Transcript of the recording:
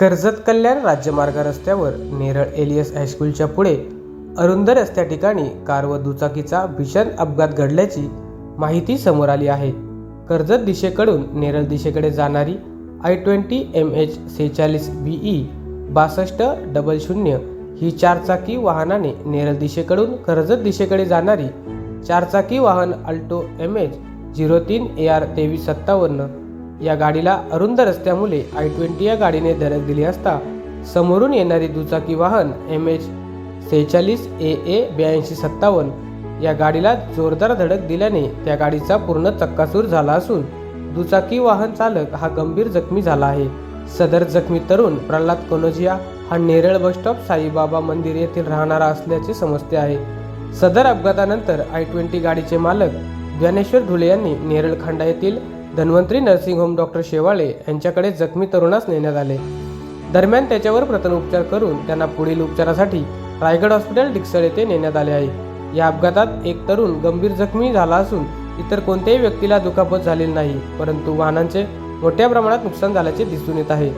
कर्जत कल्याण राज्यमार्ग रस्त्यावर नेरळ एलियस हायस्कूलच्या पुढे अरुंद रस्त्या ठिकाणी कार व दुचाकीचा भीषण अपघात घडल्याची माहिती समोर आली आहे. कर्जत दिशेकडून नेरळ दिशेकडे जाणारी आय ट्वेंटी एम एच सेहेचाळीस बी ई बासष्ट डबल शून्य ही चारचाकी वाहनाने नेरळ दिशेकडून कर्जत दिशेकडे जाणारी चारचाकी वाहन अल्टो एम एच झिरो तीन ए आर तेवीस सत्तावन्न या गाडीला अरुंद रस्त्यामुळे आय ट्वेंटी या गाडीने धडक दिली असता समोरून येणारी दुचाकी वाहन एम एच सेहेचाळीस ए ए ब्याऐंशी सत्तावन्न या गाडीला जोरदार धडक दिल्याने त्या गाडीचा पूर्ण चक्कासूर झाला असून दुचाकी वाहन चालक हा गंभीर जखमी झाला आहे. सदर जखमी तरुण प्रल्हाद कनोजिया हा नेरळ बसस्टॉप साईबाबा मंदिर येथील राहणारा असल्याचे समजते आहे. सदर अपघातानंतर आय ट्वेंटी गाडीचे मालक ज्ञानेश्वर धुले यांनी नेरळखंडा येथील Dhanvantari nursing home doctor Shewale यांच्याकडे जखमी तरुणास नेण्यात आले. दरम्यान त्याच्यावर प्रथम उपचार करून त्यांना पुढील उपचारासाठी रायगड हॉस्पिटल डिक्सळ येथे नेण्यात आले आहे. या अपघातात एक तरुण गंभीर जखमी झाला असून इतर कोणत्याही व्यक्तीला दुखापत झालेली नाही परंतु वाहनांचे मोठ्या प्रमाणात नुकसान झाल्याचे दिसून येत आहे.